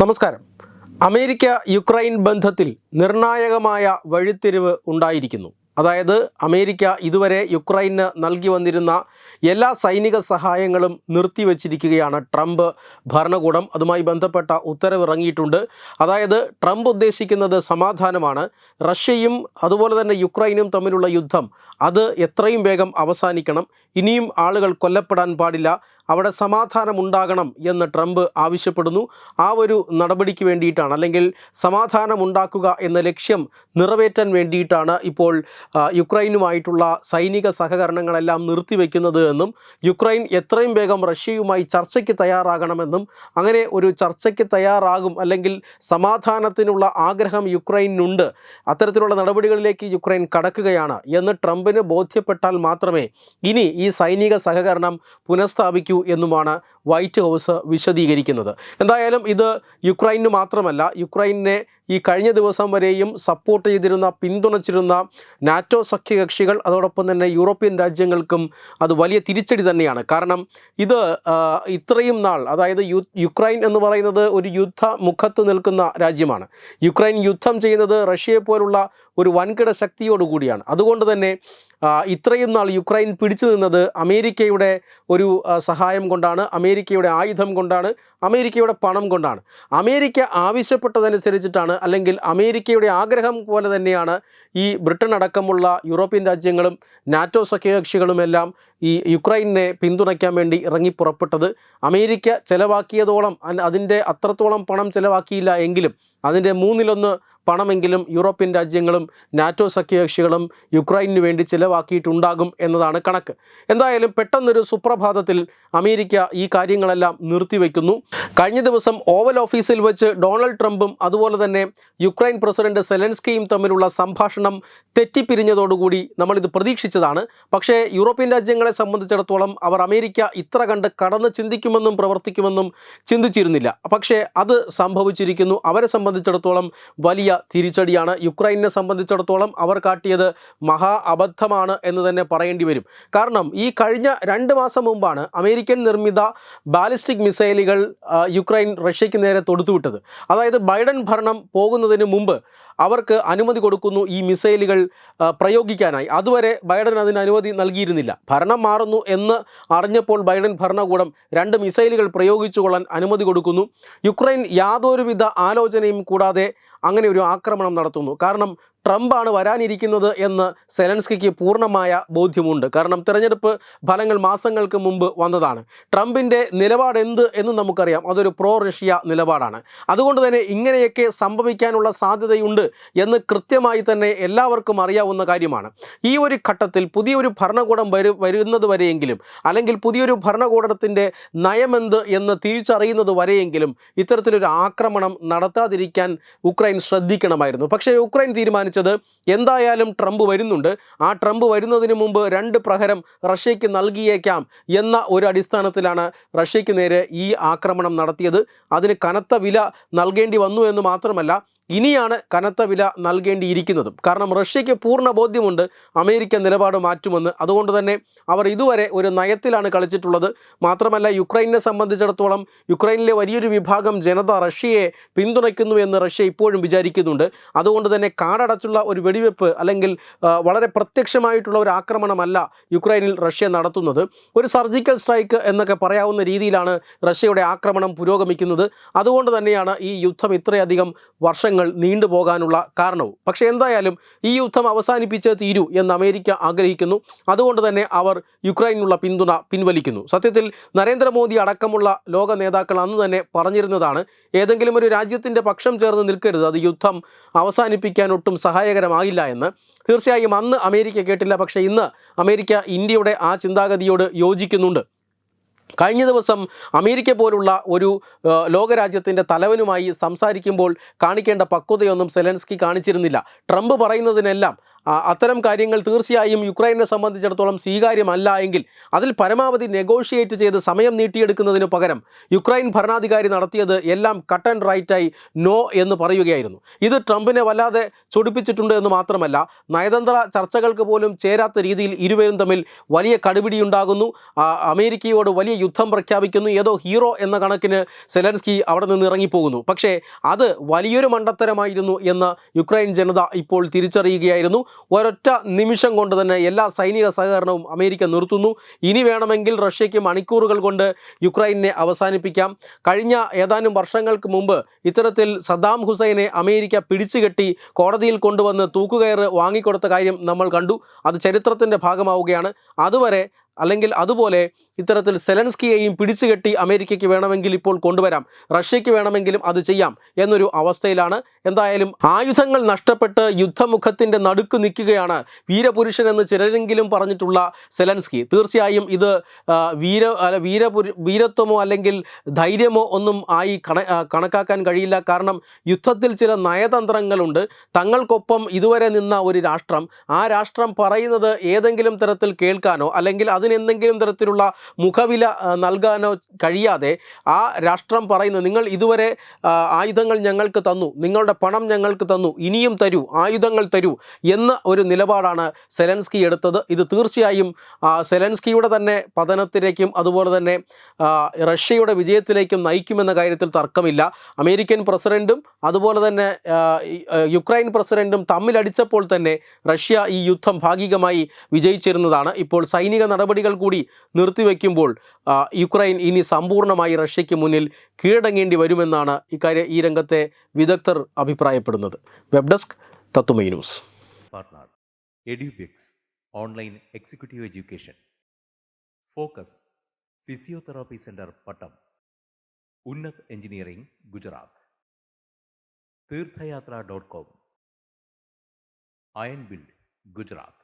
നമസ്കാരം. America Ukraine ബന്ധത്തിൽ നിർണായകമായ വഴിത്തിരിവ് ഉണ്ടായിരിക്കുന്നു. അതായത് അമേരിക്ക ഇതുവരെ യുക്രൈന് നൽകി വന്നിരുന്ന എല്ലാ സൈനിക സഹായങ്ങളും നിർത്തിവച്ചിരിക്കുകയാണ് ട്രംപ് ഭരണകൂടം. അതുമായി ബന്ധപ്പെട്ട ഉത്തരവ് ഇറങ്ങിയിട്ടുണ്ട്. അതായത് ട്രംപ് ഉദ്ദേശിക്കുന്നത് സമാധാനമാണ്. റഷ്യയും അതുപോലെ തന്നെ യുക്രൈനും തമ്മിലുള്ള യുദ്ധം അത് എത്രയും വേഗം അവസാനിക്കണം. ഇനിയും ആളുകൾ കൊല്ലപ്പെടാൻ പാടില്ല. അവിടെ സമാധാനം ഉണ്ടാകണം എന്ന് ട്രംപ് ആവശ്യപ്പെടുന്നു. ആ ഒരു നടപടിക്ക് വേണ്ടിയിട്ടാണ് അല്ലെങ്കിൽ സമാധാനം ഉണ്ടാക്കുക എന്ന ലക്ഷ്യം നിറവേറ്റാൻ വേണ്ടിയിട്ടാണ് ഇപ്പോൾ യുക്രൈനുമായിട്ടുള്ള സൈനിക സഹകരണങ്ങളെല്ലാം നിർത്തിവെക്കുന്നത് എന്നും യുക്രൈൻ എത്രയും വേഗം റഷ്യയുമായി ചർച്ചയ്ക്ക് തയ്യാറാകണമെന്നും അങ്ങനെ ഒരു ചർച്ചയ്ക്ക് തയ്യാറാകും അല്ലെങ്കിൽ സമാധാനത്തിനുള്ള ആഗ്രഹം യുക്രൈനുണ്ട് അത്തരത്തിലുള്ള നടപടികളിലേക്ക് യുക്രൈൻ കടക്കുകയാണ് എന്ന് ട്രംപിന് ബോധ്യപ്പെട്ടാൽ മാത്രമേ ഇനി ഈ സൈനിക സഹകരണം പുനഃസ്ഥാപിക്കൂ എന്നുമാണ് വൈറ്റ് ഹൗസ് വിശദീകരിക്കുന്നത്. എന്തായാലും ഇത് യുക്രൈന് മാത്രമല്ല യുക്രൈനെ ഈ കഴിഞ്ഞ ദിവസം വരെയും സപ്പോർട്ട് ചെയ്തിരുന്ന പിന്തുണച്ചിരുന്ന നാറ്റോ സഖ്യകക്ഷികൾ അതോടൊപ്പം തന്നെ യൂറോപ്യൻ രാജ്യങ്ങൾക്കും അത് വലിയ തിരിച്ചടി തന്നെയാണ്. കാരണം ഇത് ഇത്രയും നാൾ അതായത് യുക്രൈൻ എന്ന് പറയുന്നത് ഒരു യുദ്ധ മുഖത്ത് നിൽക്കുന്ന രാജ്യമാണ്. യുക്രൈൻ യുദ്ധം ചെയ്യുന്നത് റഷ്യയെ പോലുള്ള ഒരു വൻകിട ശക്തിയോടുകൂടിയാണ് അതുകൊണ്ട് തന്നെ ഇത്രയും നാൾ യുക്രൈൻ പിടിച്ചു നിന്നത് അമേരിക്കയുടെ ഒരു സഹായം കൊണ്ടാണ് അമേരിക്കയുടെ ആയുധം കൊണ്ടാണ് അമേരിക്കയുടെ പണം കൊണ്ടാണ്. അമേരിക്ക ആവശ്യപ്പെട്ടതനുസരിച്ചിട്ടാണ് അല്ലെങ്കിൽ അമേരിക്കയുടെ ആഗ്രഹം പോലെ തന്നെയാണ് ഈ ബ്രിട്ടൻ അടക്കമുള്ള യൂറോപ്യൻ രാജ്യങ്ങളും നാറ്റോ സഖ്യകക്ഷികളുമെല്ലാം ഈ യുക്രൈനെ പിന്തുണയ്ക്കാൻ വേണ്ടി ഇറങ്ങി പുറപ്പെട്ടത്. അമേരിക്ക ചെലവാക്കിയതോളം അതിന്റെ അത്രത്തോളം പണം ചെലവാക്കിയില്ല എങ്കിലും അതിന്റെ മൂന്നിലൊന്ന് പണമെങ്കിലും യൂറോപ്യൻ രാജ്യങ്ങളും നാറ്റോ സഖ്യകക്ഷികളും യുക്രൈനു വേണ്ടി ചിലവാക്കിയിട്ടുണ്ടാകും എന്നതാണ് കണക്ക്. എന്തായാലും പെട്ടെന്നൊരു സുപ്രഭാതത്തിൽ അമേരിക്ക ഈ കാര്യങ്ങളെല്ലാം നിർത്തിവെക്കുന്നു. കഴിഞ്ഞ ദിവസം ഓവൽ ഓഫീസിൽ വെച്ച് ഡൊണാൾഡ് ട്രംപും അതുപോലെ തന്നെ യുക്രൈൻ പ്രസിഡന്റ് സെലൻസ്കിയും തമ്മിലുള്ള സംഭാഷണം തെറ്റിപ്പിരിഞ്ഞതോടുകൂടി നമ്മളിത് പ്രതീക്ഷിച്ചതാണ്. പക്ഷേ യൂറോപ്യൻ രാജ്യങ്ങളെ സംബന്ധിച്ചിടത്തോളം അവർ അമേരിക്ക ഇത്ര കണ്ട് കടന്ന് ചിന്തിക്കുമെന്നും പ്രവർത്തിക്കുമെന്നും ചിന്തിച്ചിരുന്നില്ല. പക്ഷേ അത് സംഭവിച്ചിരിക്കുന്നു. അവരെ സംബന്ധിച്ചിടത്തോളം വലിയ തിരിച്ചടിയാണ്. യുക്രൈനെ സംബന്ധിച്ചിടത്തോളം അവർ കാട്ടിയത് മഹാ അബദ്ധമാണ് എന്ന് തന്നെ പറയേണ്ടി വരും. കാരണം ഈ കഴിഞ്ഞ രണ്ട് മാസം മുമ്പാണ് അമേരിക്കൻ നിർമ്മിത ബാലിസ്റ്റിക് മിസൈലുകൾ യുക്രൈൻ റഷ്യയ്ക്ക് നേരെ തൊടുത്തുവിട്ടത്. അതായത് ബൈഡൻ ഭരണം പോകുന്നതിന് മുമ്പ് അവർക്ക് അനുമതി കൊടുക്കുന്നു ഈ മിസൈലുകൾ പ്രയോഗിക്കാനായി. അതുവരെ ബൈഡൻ അതിന് അനുമതി നൽകിയിരുന്നില്ല. ഭരണം മാറുന്നു എന്ന് അറിഞ്ഞപ്പോൾ ബൈഡൻ ഭരണകൂടം രണ്ട് മിസൈലുകൾ പ്രയോഗിച്ചുകൊള്ളാൻ അനുമതി കൊടുക്കുന്നു. യുക്രൈൻ യാതൊരുവിധ ആലോചനയും കൂടാതെ അങ്ങനെ ഒരു ആക്രമണം നടത്തുന്നു. കാരണം ട്രംപാണ് വരാനിരിക്കുന്നത് എന്ന് സെലൻസ്കിക്ക് പൂർണമായ ബോധ്യമുണ്ട്. കാരണം തിരഞ്ഞെടുപ്പ് ഫലങ്ങൾ മാസങ്ങൾക്ക് മുമ്പ് വന്നതാണ്. ട്രംപിന്റെ നിലപാട് എന്ത് എന്ന് നമുക്കറിയാം. അതൊരു പ്രോ റഷ്യ നിലപാടാണ്. അതുകൊണ്ട് തന്നെ ഇങ്ങനെയൊക്കെ സംഭവിക്കാനുള്ള സാധ്യതയുണ്ട് എന്ന് കൃത്യമായി തന്നെ എല്ലാവർക്കും അറിയാവുന്ന കാര്യമാണ്. ഈ ഒരു ഘട്ടത്തിൽ പുതിയൊരു ഭരണകൂടം വരു വരുന്നത് വരെയെങ്കിലും അല്ലെങ്കിൽ പുതിയൊരു ഭരണകൂടത്തിന്റെ നയമെന്ത് എന്ന് തിരിച്ചറിയുന്നത് വരെയെങ്കിലും ഇത്തരത്തിലൊരു ആക്രമണം നടത്താതിരിക്കാൻ ഉക്രൈൻ ശ്രദ്ധിക്കണമായിരുന്നു. പക്ഷേ ഉക്രൈൻ തീരുമാനിച്ചത് എന്തായാലും ട്രംപ് വരുന്നുണ്ട്. ആ ട്രംപ് വരുന്നതിന് മുമ്പ് രണ്ട് പ്രഹരം റഷ്യയ്ക്ക് നൽകിയേക്കാം എന്ന ഒരു അടിസ്ഥാനത്തിലാണ് റഷ്യയ്ക്ക് നേരെ ഈ ആക്രമണം നടത്തിയത്. അതിന് കനത്ത വില നൽകേണ്ടി വന്നു എന്ന് മാത്രമല്ല ഇനിയാണ് കനത്ത വില നൽകേണ്ടിയിരിക്കുന്നതും. കാരണം റഷ്യയ്ക്ക് പൂർണ ബോധ്യമുണ്ട് അമേരിക്ക നിലപാട് മാറ്റുമെന്ന്. അതുകൊണ്ട് തന്നെ അവർ ഇതുവരെ ഒരു നയത്തിലാണ് കളിച്ചിട്ടുള്ളത്. മാത്രമല്ല യുക്രൈനെ സംബന്ധിച്ചിടത്തോളം യുക്രൈനിലെ വലിയൊരു വിഭാഗം ജനത റഷ്യയെ പിന്തുണയ്ക്കുന്നു എന്ന് റഷ്യ ഇപ്പോഴും വിചാരിക്കുന്നുണ്ട്. അതുകൊണ്ട് തന്നെ കാടടച്ചുള്ള ഒരു വെടിവെപ്പ് അല്ലെങ്കിൽ വളരെ പ്രത്യക്ഷമായിട്ടുള്ള ഒരു ആക്രമണമല്ല യുക്രൈനിൽ റഷ്യ നടത്തുന്നത്. ഒരു സർജിക്കൽ സ്ട്രൈക്ക് എന്നൊക്കെ പറയാവുന്ന രീതിയിലാണ് റഷ്യയുടെ ആക്രമണം പുരോഗമിക്കുന്നത്. അതുകൊണ്ട് തന്നെയാണ് ഈ യുദ്ധം ഇത്രയധികം വർഷങ്ങൾ നീണ്ടുപോകാനുള്ള കാരണവും. പക്ഷേ എന്തായാലും ഈ യുദ്ധം അവസാനിപ്പിച്ച് തീരൂ എന്ന് അമേരിക്ക ആഗ്രഹിക്കുന്നു. അതുകൊണ്ട് തന്നെ അവർ യുക്രൈനുള്ള പിന്തുണ പിൻവലിക്കുന്നു. സത്യത്തിൽ നരേന്ദ്രമോദി അടക്കമുള്ള ലോക നേതാക്കൾ അന്ന് തന്നെ പറഞ്ഞിരുന്നതാണ് ഏതെങ്കിലും ഒരു രാജ്യത്തിന്റെ പക്ഷം ചേർന്ന് നിൽക്കരുത് അത് യുദ്ധം അവസാനിപ്പിക്കാൻ ഒട്ടും സഹായകരമാകില്ല എന്ന്. തീർച്ചയായും അന്ന് അമേരിക്ക കേട്ടില്ല പക്ഷേ ഇന്ന് അമേരിക്ക ഇന്ത്യയുടെ ആ ചിന്താഗതിയോട് യോജിക്കുന്നുണ്ട്. കഴിഞ്ഞ ദിവസം അമേരിക്ക പോലുള്ള ഒരു ലോകരാജ്യത്തിന്റെ തലവനുമായി സംസാരിക്കുമ്പോൾ കാണിക്കേണ്ട പക്വതയൊന്നും സെലൻസ്കി കാണിച്ചിരുന്നില്ല. ട്രംപ് പറയുന്നതിനെല്ലാം അത്തരം കാര്യങ്ങൾ തീർച്ചയായും യുക്രൈനെ സംബന്ധിച്ചിടത്തോളം സ്വീകാര്യമല്ല എങ്കിൽ അതിൽ പരമാവധി നെഗോഷിയേറ്റ് ചെയ്ത് സമയം നീട്ടിയെടുക്കുന്നതിന് പകരം യുക്രൈൻ ഭരണാധികാരി നടത്തിയത് എല്ലാം കട്ട് ആൻഡ് റൈറ്റായി നോ എന്ന് പറയുകയായിരുന്നു. ഇത് ട്രംപിനെ വല്ലാതെ ചൊടിപ്പിച്ചിട്ടുണ്ട് എന്ന് മാത്രമല്ല നയതന്ത്ര ചർച്ചകൾക്ക് പോലും ചേരാത്ത രീതിയിൽ ഇരുവരും തമ്മിൽ വലിയ കടുപിടിയുണ്ടാകുന്നു. അമേരിക്കയോട് വലിയ യുദ്ധം പ്രഖ്യാപിക്കുന്നു. ഏതോ ഹീറോ എന്ന കണക്കിന് സെലൻസ്കി അവിടെ നിന്ന് ഇറങ്ങിപ്പോകുന്നു. പക്ഷേ അത് വലിയൊരു മണ്ടത്തരമായിരുന്നു എന്ന് യുക്രൈൻ ജനത ഇപ്പോൾ തിരിച്ചറിയുകയായിരുന്നു. ഒരൊറ്റ നിമിഷം കൊണ്ട് തന്നെ എല്ലാ സൈനിക സഹകരണവും അമേരിക്ക നിർത്തുന്നു. ഇനി വേണമെങ്കിൽ റഷ്യയ്ക്ക് മണിക്കൂറുകൾ കൊണ്ട് യുക്രൈനെ അവസാനിപ്പിക്കാം. കഴിഞ്ഞ ഏതാനും വർഷങ്ങൾക്ക് മുമ്പ് ഇത്തരത്തിൽ സദ്ദാം ഹുസൈനെ അമേരിക്ക പിടിച്ചുകെട്ടി കോടതിയിൽ കൊണ്ടുവന്ന് തൂക്കുകയറ് വാങ്ങിക്കൊടുത്ത കാര്യം നമ്മൾ കണ്ടു. അത് ചരിത്രത്തിന്റെ ഭാഗമാവുകയാണ്. അതുവരെ അല്ലെങ്കിൽ അതുപോലെ ഇത്തരത്തിൽ സെലൻസ്കിയെയും പിടിച്ചുകെട്ടി അമേരിക്കയ്ക്ക് വേണമെങ്കിൽ ഇപ്പോൾ കൊണ്ടുവരാം റഷ്യയ്ക്ക് വേണമെങ്കിലും അത് ചെയ്യാം എന്നൊരു അവസ്ഥയിലാണ്. എന്തായാലും ആയുധങ്ങൾ നഷ്ടപ്പെട്ട് യുദ്ധമുഖത്തിന്റെ നടുക്ക് നിൽക്കുകയാണ് വീരപുരുഷൻ എന്ന് ചിലരെങ്കിലും പറഞ്ഞിട്ടുള്ള സെലൻസ്കി. തീർച്ചയായും ഇത് വീര വീരപുരു വീരത്വമോ അല്ലെങ്കിൽ ധൈര്യമോ ഒന്നും ആയി കണ കണക്കാക്കാൻ കഴിയില്ല. കാരണം യുദ്ധത്തിൽ ചില നയതന്ത്രങ്ങളുണ്ട്. തങ്ങൾക്കൊപ്പം ഇതുവരെ നിന്ന ഒരു രാഷ്ട്രം ആ രാഷ്ട്രം പറയുന്നത് ഏതെങ്കിലും തരത്തിൽ കേൾക്കാനോ അല്ലെങ്കിൽ അതിനെന്തെങ്കിലും തരത്തിലുള്ള മുഖവില നൽകാനോ കഴിയാതെ ആ രാഷ്ട്രം പറയുന്നത് നിങ്ങൾ ഇതുവരെ ആയുധങ്ങൾ ഞങ്ങൾക്ക് തന്നു നിങ്ങളുടെ പണം ഞങ്ങൾക്ക് തന്നു ഇനിയും തരൂ ആയുധങ്ങൾ തരൂ എന്ന ഒരു നിലപാടാണ് സെലൻസ്കി എടുത്തത്. ഇത് തീർച്ചയായും സെലൻസ്കിയുടെ തന്നെ പതനത്തിലേക്കും അതുപോലെ തന്നെ റഷ്യയുടെ വിജയത്തിലേക്കും നയിക്കുമെന്ന കാര്യത്തിൽ തർക്കമില്ല. അമേരിക്കൻ പ്രസിഡന്റും അതുപോലെ തന്നെ യുക്രൈൻ പ്രസിഡന്റും തമ്മിലടിച്ചപ്പോൾ തന്നെ റഷ്യ ഈ യുദ്ധം ഭാഗികമായി വിജയിച്ചിരുന്നതാണ്. ഇപ്പോൾ സൈനിക നടപടികൾ കൂടി നിർത്തിവെക്കുമ്പോൾ യുക്രൈൻ ഇനി സമ്പൂർണമായി റഷ്യയ്ക്ക് മുന്നിൽ കീഴടങ്ങേണ്ടി വരുമെന്നാണ് ഇക്കാര്യം ഈ രംഗത്തെ വിദഗ്ധർ അഭിപ്രായപ്പെടുന്നത്. വെബ് ഡെസ്ക് തത്തുമൈ news. Online executive education. Focus physiotherapy centre Pattom. Unnat engineering Gujarat. Tirthayatra dot com. Iron build Gujarat.